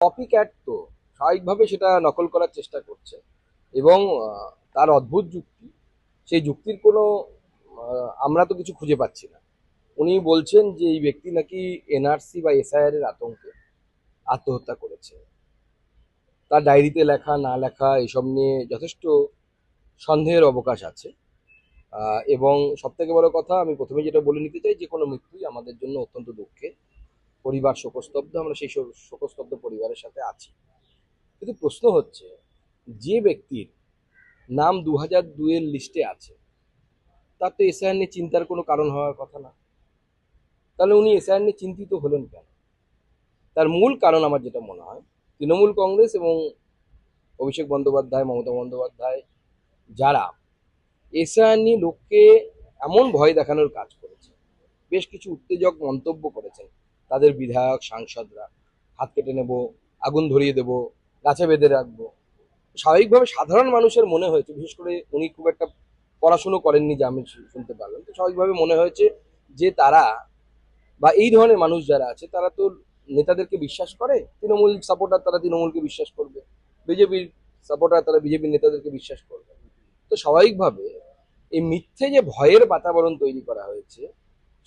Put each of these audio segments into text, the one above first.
Copy cat তো স্বাভাবিকভাবে সেটা নকল করার চেষ্টা করছে। এবং তার অদ্ভুত যুক্তি, সেই যুক্তির কোনো আমরা তো কিছু খুঁজে পাচ্ছি না। উনি বলছেন যে এই ব্যক্তি নাকি এনআরসি বা এসআইআর এর আতঙ্কে আত্মহত্যা করেছে। তার ডায়েরিতে লেখা, না লেখা, এসব নিয়ে যথেষ্ট সন্দেহের অবকাশ আছে। এবং সব থেকে বড় কথা, আমি প্রথমে যেটা বলে নিতে চাই, যে কোনো মৃত্যুই আমাদের জন্য অত্যন্ত দুঃখের। পরিবার শোকস্তব্ধ, আমরা সেই শোক- শোকস্তব্ধ পরিবারের সাথে আছি। কিন্তু প্রশ্ন হচ্ছে, যে ব্যক্তির নাম দু হাজার দুয়ের লিস্টে আছে, তার তো এসআইআর নিয়ে চিন্তার কোনো কারণ হওয়ার কথা না। তাহলে উনি এসআইআর নিয়ে চিন্তিত হলেন কেন? তার মূল কারণ আমার যেটা মনে হয়, তৃণমূল কংগ্রেস এবং অভিষেক বন্দ্যোপাধ্যায়, মমতা বন্দ্যোপাধ্যায় যারা এসআইআর নিয়ে লোককে এমন ভয় দেখানোর কাজ করেছে, বেশ কিছু উত্তেজক মন্তব্য করেছেন তাদের বিধায়ক, সাংসদরা হাত কেটে নেব, আগুন ধরিয়ে দেব, গাছে বেঁধে রাখব। স্বাভাবিকভাবে সাধারণ মানুষের মনে হয়েছে, বিশেষ করে উনি খুব একটা পড়াশুনো করেননি যে আমি শুনতে পারলাম। তো স্বাভাবিকভাবে মনে হয়েছে যে তারা বা এই ধরনের মানুষ যারা আছে, তারা তো নেতাদেরকে বিশ্বাস করে, তৃণমূল সাপোর্টার তারা তৃণমূলকে বিশ্বাস করবে, বিজেপির সাপোর্টার তারা বিজেপির নেতাদেরকে বিশ্বাস করবে। তো স্বাভাবিকভাবে এই মিথ্যে যে ভয়ের বাতাবরণ তৈরি করা হয়েছে,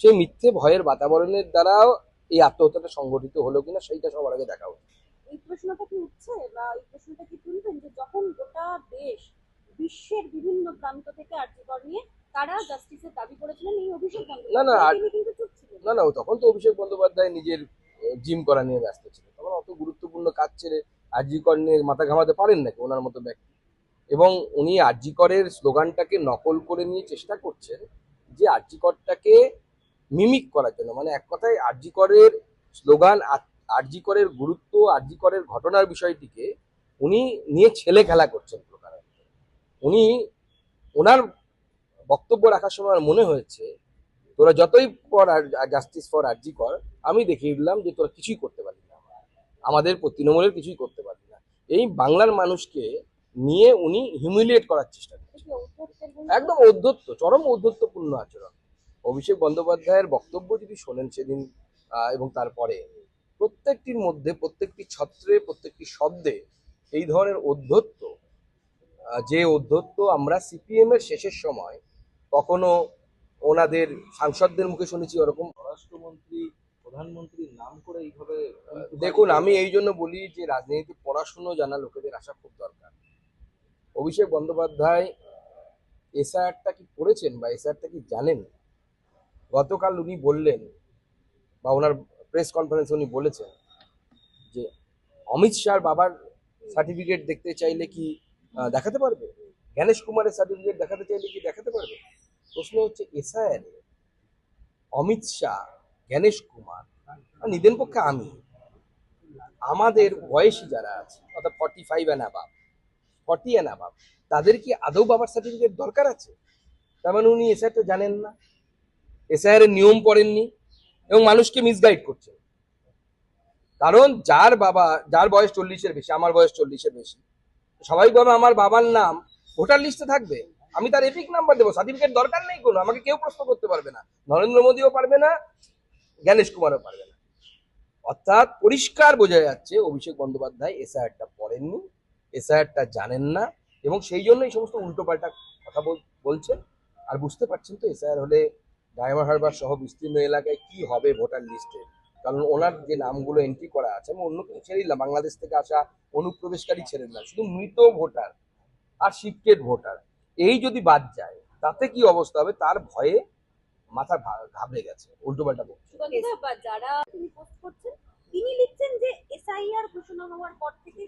সেই মিথ্যে ভয়ের বাতাবরণের দ্বারাও এই আত্মহত্যাটা সংগঠিত হলো কিনা সেইটা সবার আগে দেখা উচিত। এই প্রশ্নটা কি উঠছে বা এই প্রশ্নটা কি তুলবেন যে যখন গোটা দেশ বিশ্বের বিভিন্ন প্রান্ত থেকে আর্যকর নিয়ে তারা জাস্টিসের দাবি করেছিলেন এই অভিষেক না, না, না না তখন তো অভিষেক বন্দ্যোপাধ্যায় নিজের জিম করা নিয়ে ব্যস্ত ছিল। তখন অত গুরুত্বপূর্ণ কাজ ছেড়ে আরজিকর নিয়ে মাথা ঘামাতে পারেন নাকি ওনার মতো ব্যক্তি? এবং উনি আরজিকরের স্লোগানটাকে নকল করে নিয়ে চেষ্টা করছেন যে আরজিকরটাকে মিমিক করার জন্য। মানে এক কথায় আরজিকরের স্লোগান আরজিকরের গুরুত্ব আরজিকরের ঘটনার বিষয়টিকে উনি নিয়ে ছেলে খেলা করছেন প্রকারান্তরে উনি ওনার বক্তব্য রাখার সময় মনে হয়েছে তোরা যতই পর জাস্টিস ফর আরজি কর আমি দেখিয়ে দিলাম যে তোরা কিছুই করতে পারবি না। আমাদের তৃণমূলের কিছুই করতে পারবি না। এই বাংলার মানুষকে নিয়ে উনি হিউমিলিয়েট করার চেষ্টা করছেন? একদম অধ্যত্ত চরম অধ্যত্বপূর্ণ আচরণ। অভিষেক বন্দ্যোপাধ্যায়ের বক্তব্য যদি শোনেন সেদিন এবং তারপরে প্রত্যেকটির মধ্যে প্রত্যেকটি ছত্রে প্রত্যেকটি শব্দে এই ধরনের অধ্যত্ত যে অধ্যত্ত আমরা সিপিএম এর শেষের সময় কখনো ওনাদের সাংসদদের মুখে শুনেছি ওরকম। স্বরাষ্ট্রমন্ত্রী প্রধানমন্ত্রীর নাম করে এইভাবে দেখুন আমি এই জন্য বলি যে রাজনীতি পড়াশুনো জানা লোকেদের আসা খুব দরকার। অভিষেক বন্দ্যোপাধ্যায় এসআরটা কি পড়েছেন বা এসআরটা কি জানেন? গতকাল উনি বললেন, বা ওনার প্রেস কনফারেন্সে উনি বলেছেন যে, অমিত শাহর বাবার সার্টিফিকেট দেখতে চাইলে কি দেখাতে পারবে? জ্ঞানেশ কুমারের সার্টিফিকেট দেখাতে চাইলে কি দেখাতে পারবে? প্রশ্ন হচ্ছে এসআইআর অমিত শাহ, জ্ঞানেশ কুমার নিদেন পক্ষে আমি, আমাদের বয়সী যারা আছে, অর্থাৎ forty five and above forty and above তাদের কি আদৌ বাবার সার্টিফিকেট দরকার আছে? তার মানে উনি এসআইটা জানেন না। এসআইআর নিয়ম পড়েননি এবং মানুষকে মিসগাইড করছেন কারণ যার বাবা, যার বয়স চল্লিশের বেশি, আমার বয়স চল্লিশের বেশি স্বাভাবিকভাবে আমার বাবার নাম, ভোটার লিস্টে থাকবে। আমি তার এপিক নাম্বার দেবো সার্টিফিকেট দরকার নেই কোনো, আমাকে কেউ প্রশ্ন করতে পারবে না। নরেন্দ্র মোদীও পারবে না, জ্ঞানেশ কুমারও পারবে না। অর্থাৎ পরিষ্কার বোঝা যাচ্ছে, অভিষেক বন্দ্যোপাধ্যায় এসআইআরটা পড়েননি এসআইআরটা জানেন না, এবং সেই জন্য এই সমস্ত উল্টোপাল্টা কথা বলছেন। আর বুঝতে পারছেন তো এসআইআর হলে ডায়মন্ড হারবার সহ বিস্তীর্ণ এলাকায় কি হবে ভোটার লিস্টে কারণ ওনার যে নামগুলো এন্ট্রি করা আছে, আমি অন্য কিছু ছেড়ে দিলাম। বাংলাদেশ থেকে আসা অনুপ্রবেশকারী ছেড়ে দিলাম। শুধু মৃত ভোটার আর শিফটেড ভোটার, এই যদি বাদ যায়, তাতে কি অবস্থা হবে? তার ভয়ে মাথা ঘাবড়ে গেছে, উল্টোপাল্টা বলছে। তিনি লিখছেন যে এসআইআর ঘোষণা হওয়ার পর থেকে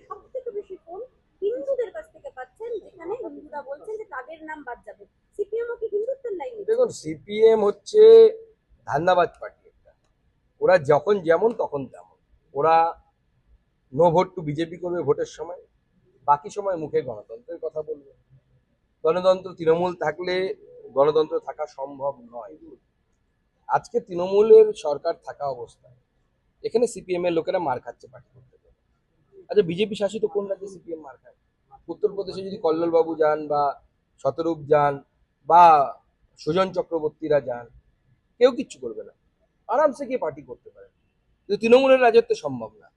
বেশি ফোন হিন্দুদের কাছ থেকে পাচ্ছেন যেখানে হিন্দুরা বলছেন যে তাদের নাম বাদ যাবে সিপিএম কি হিন্দুত্বের লাইনে দেখুন সিপিএম হচ্ছে ধান্দাবাজ পার্টি একটা। ওরা যখন যেমন তখন তেমন। ওরা নো ভোট টু বিজেপি করবে ভোটের সময়। বাকি সময় মুখে গণতন্ত্রের কথা বলবে। গণতন্ত্র তৃণমূল থাকলে গণতন্ত্র থাকা সম্ভব নয়। আজকে তৃণমূলের সরকার থাকা অবস্থায় এখানে সিপিএম এর লোকেরা মার খাচ্ছে পার্টি করতে। আচ্ছা বিজেপি শাসিত কোন রাজ্যে সিপিএম মার খায়? উত্তরপ্রদেশে যদি কল্লোলবাবু যান বা শতরূপ যান বা সুজন চক্রবর্তীরা যান, কেউ কিচ্ছু করবে না। আরামসে গিয়ে পার্টি করতে পারে কিন্তু তৃণমূলের রাজত্ব সম্ভব না।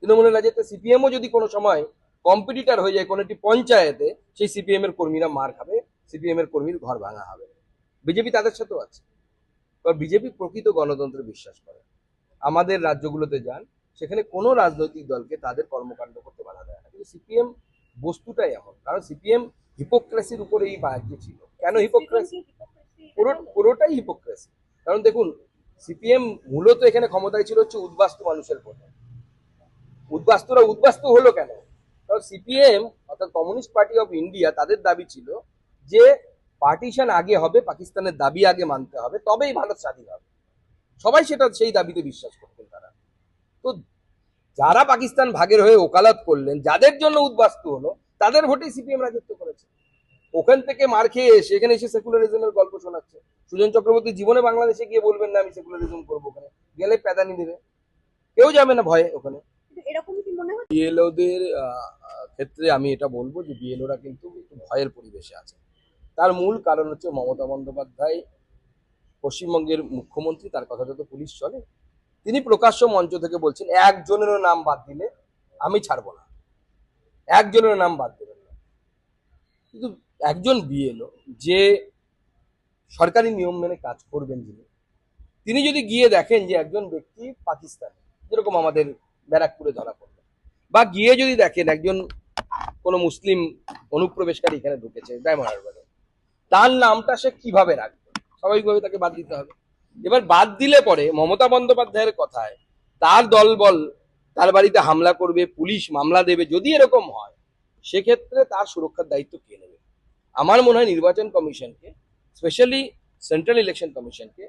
তৃণমূলের রাজত্বে সিপিএমও যদি কোনো সময় কম্পিটিটার হয়ে যায় কোনো একটি পঞ্চায়েতে, সেই সিপিএম এর কর্মীরা মার খাবে সিপিএম এর কর্মীর ঘর ভাঙা হবে। বিজেপি তাদের সাথেও আছে। এবার বিজেপি প্রকৃত গণতন্ত্রে বিশ্বাস করে। আমাদের রাজ্যগুলোতে যান, সেখানে কোনো রাজনৈতিক দলকে তাদের কর্মকাণ্ড করতে বাধা দেয় না। কিন্তু সিপিএম বস্তুটাই এমন। কারণ সিপিএম হিপোক্রেসির উপরে এই রাজ্য ছিল। কেন হিপোক্রেসি পুরো, পুরোটাই হিপোক্রেসি কারণ দেখুন সিপিএম মূলত এখানে ক্ষমতায় ছিল হচ্ছে উদ্বাস্তু মানুষের পথে উদ্বাস্তুরা উদ্বাস্তু হলো কেন? কারণ সিপিএম অর্থাৎ কমিউনিস্ট পার্টি অফ ইন্ডিয়া তাদের দাবি ছিল যে পার্টিশন আগে হবে, পাকিস্তানের দাবি আগে মানতে হবে, তবেই ভারত স্বাধীন হবে। সবাই সেটা, সেই দাবিতে বিশ্বাস করতেন তারা। তো যারা পাকিস্তান ভাগের হয়ে ওকালত করলেন, যাদের জন্য উদ্বাস্তু হলো, তাদের ভোটেই সিপিএম রাজত্ব করেছে। ওখান থেকে মার খেয়ে এসে এখানে এসে সেকুলারিজমের গল্প শোনাচ্ছে। সুজন চক্রবর্তী জীবনে বাংলাদেশে গিয়ে বলবেন না আমি সেকুলারিজম করব ওখানে। গেলে প্যাদানি দেবে। কেউ যাবে না ভয়ে ওখানে। কিন্তু এরকম কি মনে হয় বিএলওদের ক্ষেত্রে আমি এটা বলব যে বিএলওরা কিন্তু একটু ভয়ের পরিবেশে আছে। তার মূল কারণ হচ্ছে মমতা বন্দ্যোপাধ্যায় পশ্চিমবঙ্গের মুখ্যমন্ত্রী তার কথা যত পুলিশ চলে তিনি প্রকাশ্য মঞ্চ থেকে বলছেন একজনেরও নাম বাদ দিলে আমি ছাড়বো না। একজনের নাম বাদ দেবেন না। কিন্তু একজন বিএলও যে সরকারি নিয়ম মেনে কাজ করবেন যিনি, তিনি যদি গিয়ে দেখেন যে একজন ব্যক্তি পাকিস্তানি, যেরকম আমাদের ব্যারাকপুরে ধরা পড়ল, বা গিয়ে যদি দেখেন একজন কোনো মুসলিম অনুপ্রবেশকারী এখানে ঢুকেছে ডায়মন্ড তার নামটা সে কীভাবে রাখবে? স্বাভাবিকভাবে তাকে বাদ দিতে হবে। এবার বাদ দিলে পরে মমতা বন্দ্যোপাধ্যায়ের কথায় তার দলবল, তার বাড়িতে হামলা করবে, পুলিশ মামলা দেবে, যদি এরকম হয়, সেক্ষেত্রে তার সুরক্ষার দায়িত্ব কে নেবে? আমার মনে হয় নির্বাচন কমিশনকে স্পেশালি সেন্ট্রাল ইলেকশন কমিশনকে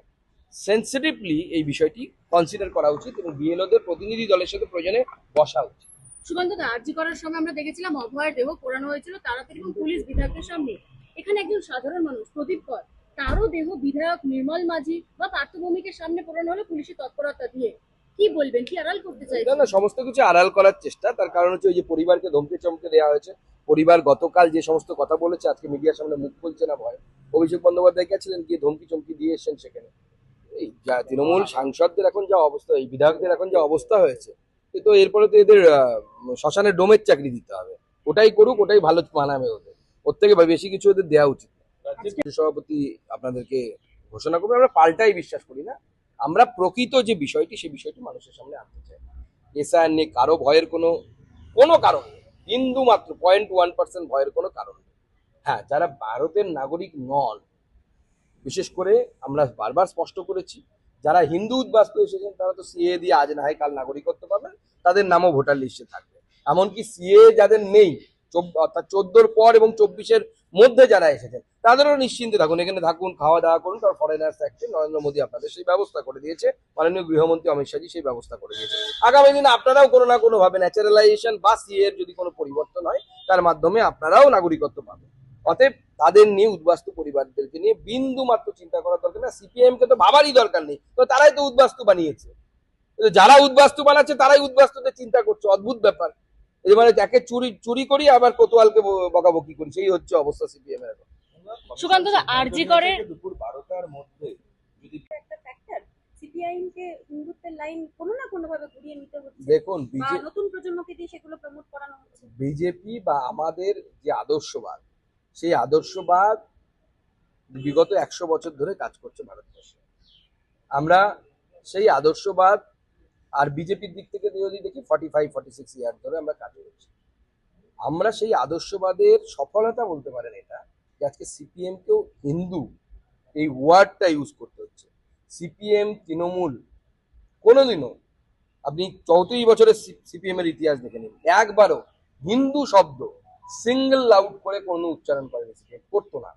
সেন্সিটিভলি এই বিষয়টি কনসিডার করা উচিত এবং বিএলওদের প্রতিনিধি দলের সাথে প্রয়োজনে বসা উচিত। সুকান্ত দা, আর্জি করার সময় আমরা দেখেছিলাম অভয়ের দেহ পোড়ানো হয়েছিল তাড়াতাড়ি এবং পুলিশ বিধায়কের সামনে। এখানে একজন সাধারণ মানুষ, প্রদীপ কর, তারও দেহ বিধায়ক নির্মল মাঝি বা পার্থভূমিকের সামনে পোড়ানো হলো পুলিশের তৎপরতা দিয়ে। কি বলবেন? কি আড়াল করতে চাইছেন? না সমস্ত কিছু আড়াল করার চেষ্টা। তার কারণ হচ্ছে ওই যে পরিবারকে ধমকে চমকে দেওয়া হয়েছে। পরিবার গতকাল যে সমস্ত কথা বলেছে আজকে মিডিয়ার সামনে মুখ খুলছে না ভয়। অভিষেক বন্দ্যোপাধ্যায় গেছিলেন গিয়ে ধমকি চমকি দিয়ে এসেছেন সেখানে। এই যা তৃণমূল সাংসদদের এখন যা অবস্থা এই বিধায়কদের এখন যা অবস্থা হয়েছে তো এরপরে তো এদের আহ, শ্মশানে ডোমের চাকরি দিতে হবে। ওটাই করুক ওটাই ভালো মানাবে ওদের। ওর থেকে বেশি কিছু ওদের দেওয়া উচিত। সভাপতি আপনাদেরকে ঘোষণা করবে। আমরা পাল্টাই বিশ্বাস করি না। আমরা প্রকৃত যে বিষয়টি সেই বিষয়টি মানুষের সামনে আনতে চাই। এসআইআর নিয়ে কারও ভয়ের কোনো কোনো কারণ বিন্দু মাত্র পয়েন্ট ওয়ান পার্সেন্ট ভয়ের কোনো কারণ নেই। হ্যাঁ যারা ভারতের নাগরিক নন, বিশেষ করে আমরা বারবার স্পষ্ট করেছি, যারা হিন্দু উদ্বাস্তু এসেছেন, তারা তো সিএ দিয়ে আজ না হয় কাল নাগরিকত্ব পাবেন, তাদের নামও ভোটার লিস্টে থাকবে। এমনকি সিএ যাদের নেই অর্থাৎ চোদ্দোর পর এবং চব্বিশের মধ্যে যারা এসেছেন, তাদেরও নিশ্চিন্তে থাকুন। এখানে থাকুন, খাওয়া দাওয়া করুন, কারণ ফরেনার্স অ্যাক্টে নরেন্দ্র মোদী আপনাদের সেই ব্যবস্থা করে দিয়েছে। মাননীয় গৃহমন্ত্রী অমিত শাহজি সেই ব্যবস্থা করে দিয়েছে। আগামী দিনে আপনারাও কোনো না কোনো ভাবে ন্যাচারালাইজেশন বা সিএ এর যদি কোনো পরিবর্তন হয়, তার মাধ্যমে আপনারাও নাগরিকত্ব পাবেন। অতএব তাদের নিয়ে উদ্বাস্তু পরিবারদেরকে নিয়ে বিন্দু মাত্র চিন্তা করার দরকার না সিপিএম কে তো ভাবারই দরকার নেই। তো তারাই তো উদ্বাস্তু বানিয়েছে। যারা উদ্বাস্তু বানাচ্ছে, তারাই উদ্বাস্তুদের চিন্তা করছে। অদ্ভুত ব্যাপার। মানে যাকে চুরি চুরি করি আবার কোতোয়ালকে বকাবকি করি। সেই হচ্ছে অবস্থা সিপিএম এর। সুকান্ত আরজি করে দুপুর বারোটার মধ্যে যদি একটা ফ্যাক্টর সিপিআইএম কে হিন্দুত্বের লাইন কোনো না কোনো ভাবে ঘুরিয়ে নিতে হচ্ছে। দেখুন নতুন প্রজন্মকে দিয়ে সেগুলো প্রমোট করানো হচ্ছে। বিজেপি বা আমাদের যে আদর্শবাদ সেই আদর্শবাদ বিগত একশো বছর ধরে কাজ করছে ভারতবর্ষে। আমরা সেই আদর্শবাদ আর বিজেপির দিক থেকে যদি দেখি forty five forty six year ধরে আমরা কাজ করছি আমরা সেই আদর্শবাদের সফলতা বলতে পারেন এটা, যে আজকে সিপিএম কেও হিন্দু এই ওয়ার্ডটা ইউজ করতে হচ্ছে। সিপিএম তৃণমূল, কোনোদিনও আপনি চৌত্রিশ বছরের সিপিএম এর ইতিহাস দেখে নিন। একবারও হিন্দু শব্দ সিঙ্গেল লাউড করে কোনো উচ্চারণ করেনি সিপিএম করতো না।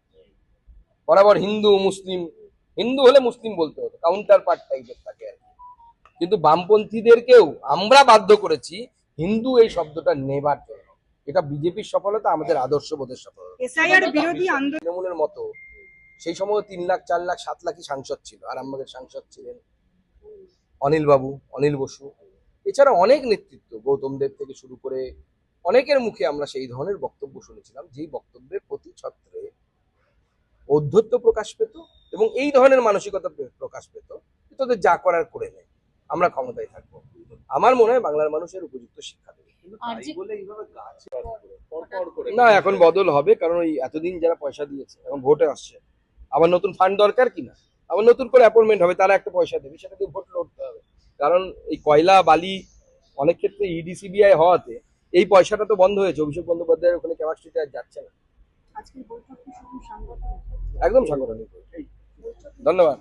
বরাবর হিন্দু, মুসলিম, হিন্দু হলে মুসলিম বলতে হতো কাউন্টার পার্ট টাইপের থাকে আর কি। কিন্তু বামপন্থীদেরকেও আমরা বাধ্য করেছি হিন্দু এই শব্দটা নেবার জন্য। এটা বিজেপির সফলতা আমাদের সফলতা। বিরোধী আন্দোলন তৃণমূলের মতো সেই সময় তিন লাখ চার লাখ সাত লাখই সাংসদ ছিল আর আমাদের সাংসদ ছিলেন অনিল বাবু অনিল বসু। এছাড়া অনেক নেতৃত্ব গৌতম দেব থেকে শুরু করে অনেকের মুখে আমরা সেই ধরনের বক্তব্য শুনেছিলাম যেই বক্তব্যের প্রতি ছত্রে ঔদ্ধত্য প্রকাশ পেত এবং এই ধরনের মানসিকতা প্রকাশ পেত তোদের যা করার করে নে। আমরা ক্ষমতায় থাকব। আমার মনে হয় বাংলার মানুষের উপযুক্ত শিক্ষা দেবে। কিন্তু আর তাই যে- বলে এইভাবে গাছ পরপর করে। না এখন বদল হবে কারণ ওই এতদিন যারা পয়সা দিয়েছে এখন ভোটে আসছে। আবার নতুন ফান্ড দরকার কিনা আবার নতুন করে অ্যাপয়েন্টমেন্ট হবে তারা একটা পয়সা দেবে সেটা দিয়ে ভোট লড়তে হবে। কারণ এই কয়লা বালি অনেক ক্ষেত্রে ইডিসিবিআই হওয়াতে এই পয়সাটা তো বন্ধ হয়েছে। অভিষেক বন্দ্যোপাধ্যায়ের ওখানে ক্যাপাসিটি আর যাচ্ছে না। একদম সাংগঠনিক ধন্যবাদ।